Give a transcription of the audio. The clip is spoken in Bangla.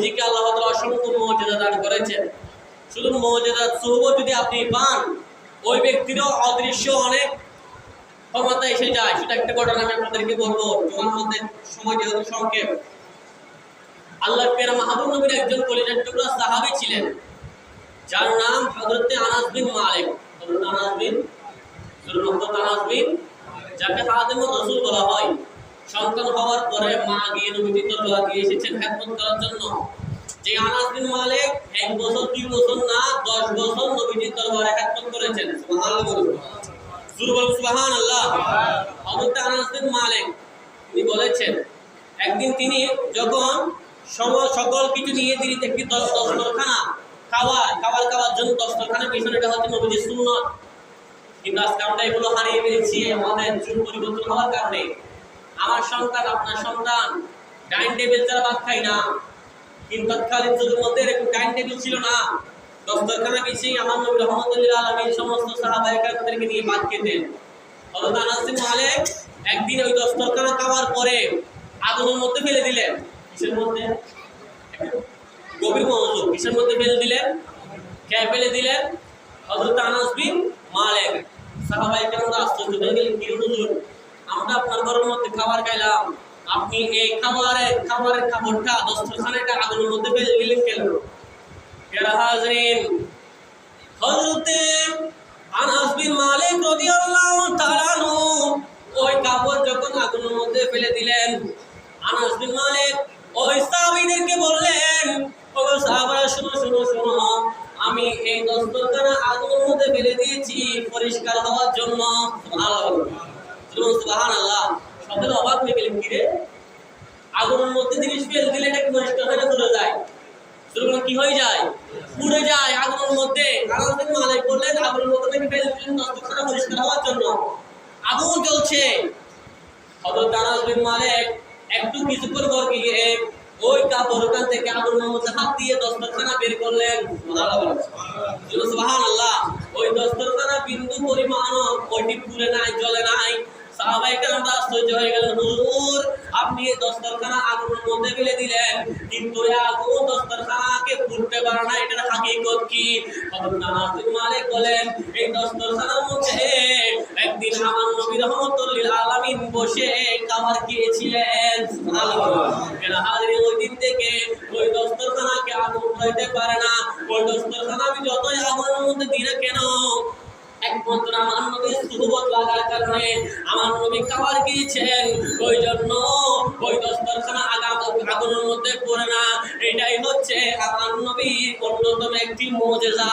নবীজিকে আল্লাহ অসংখ্য মর্যাদা দান করেছেন। শুধু মর্যাদা, সুহবত যদি আপনি পান, ওই ব্যক্তিরও অদৃশ্য অনেক ক্ষমতা এসে যায়। সেটা একটা ঘটনা আমি আপনাদেরকে বলব তোমার মধ্যে সময় যেহেতু সংক্ষেপ। আল্লাহ পেরা মাহবুব নবীর একজন কলিজার টুকরা সাহাবী ছিলেন, যার নাম হযরতে আনাস বিন মালিক। হযরত আনাস বিন, হযরত আনাস বিন, যাকে খাদেমুর রাসূল বলা হয়। সন্তান হওয়ার পরে মা গিয়ে নবীজির দরবার দিয়ে এসেছেন খেদমত করার জন্য। যে আনাস বিন মালিক এক বছর, দুই বছর না, দশ বছর নবীজির দরবারে খেদমত করেছেন। সুবহানাল্লাহ। বলুন সুবহানাল্লাহ। হযরত আনাস বিন মালিক। তিনি বলেছেন, একদিন তিনি যখন সম- সকল কিছু নিয়ে তিনি একটি দশ দস্তরখানা খাওয়ার খাবার খাওয়ার জন্য দস্তরখানা পিছনে এটা হচ্ছে নবীজির সুন্নত। কিন্তু আজকে আমরা এগুলো হারিয়ে ফেলেছি, আমাদের যুগ পরিবর্তন হওয়ার কারণে। আমার সন্তান, আপনার সন্তান, ডাইনিং টেবিল ছাড়া ভাত খাই না। কিন্তু তৎকালীন যুগের মধ্যে এরকম ডাইনিং টেবিল ছিল না। দস্তরখানা পিছিয়ে আমার নবী রহমতুল্লাহ আলমীর সমস্ত সাহাবাহিকারদেরকে নিয়ে ভাত খেতেন। হযরত আনাস বিন মালিক একদিন ওই দস্তরখানা খাওয়ার পরে আগুনের মধ্যে ফেলে দিলেন। কিসের মধ্যে? গভীর মনোযোগ, কিসের মধ্যে ফেলে দিলেন? কে ফেলে দিলেন হযরত আনাস বিন মালিক। সাহাবায়ে কেরামরা আশ্চর্য হয়ে গেলেন, কি হুজুর? আমরা আপনার ঘরের মধ্যে খাবার খাইলাম। আপনি এই খাবারের খাবারের খাবারটা দস্তরখানাটা আগুনের মধ্যে ফেলে কেন প্রিয় হাজরিন আনাস বিন মালিক রাদিয়াল্লাহু তাআলা ওই কাপড় যখন মধ্যে ফেলে দিলেন, আনাস বিন মালিক ওই সাহাবীদেরকে বললেন, ও সাহাবারা, শুনো শুনো শুনো, আমি এই দস্তরখানা আগুনের মধ্যে ফেলে দিয়েছি, পরিষ্কার হওয়ার জন্য। সুবহানাল্লাহ শুনুন অবাক হয়ে গেলেন, কি রে? আগুনের মধ্যে জিনিস ফেলে দিলে এটা হয়ে চলে যায়? কি হয়ে যায়? পুড়ে যায় আগুনের মধ্যে। থেকে মালিক বললেন, আগুনের মধ্যে ফেলে দিলেন দস্তখানা পরিষ্কার হওয়ার জন্য। আগুন মধ্যে হাত দিয়ে বের করলেন। বিন্দু পরিমাণ ওইটি পুড়ে নাই। সাহাবাই কেরামরা আশ্চর্য হয়ে গেলেন হুজুর আপনি এই দস্তরখানা আগুনের মধ্যে ফেলে দিলেন। কিন্তু এই আগুন দস্তরখানাকে পুড়তে পারে না এটার হাকিকত কি? হযরত আনাস বিন মালিক বলেন এই দস্তরখানার মধ্যে একদিন আমার নবী রহমতুল্লিল আলামিন বসে খাবার খেয়েছিলেন। এরা হাজির ওই দিন থেকে ওই দস্তরখানাকে আগুন ধরতে পারে না। ওই দস্তরখানা আমি যতই আগুনের মধ্যে দিলে কেন একমাত্র আমার নবী সুহবত লাগার কারণে আমার নবী খাবার গিয়েছেন। ওই জন্য ওই দস্তরখানা আগা আগুনের মধ্যে পড়ে না। এটাই হচ্ছে আমার নবীর অন্যতম একটি মোজেজা।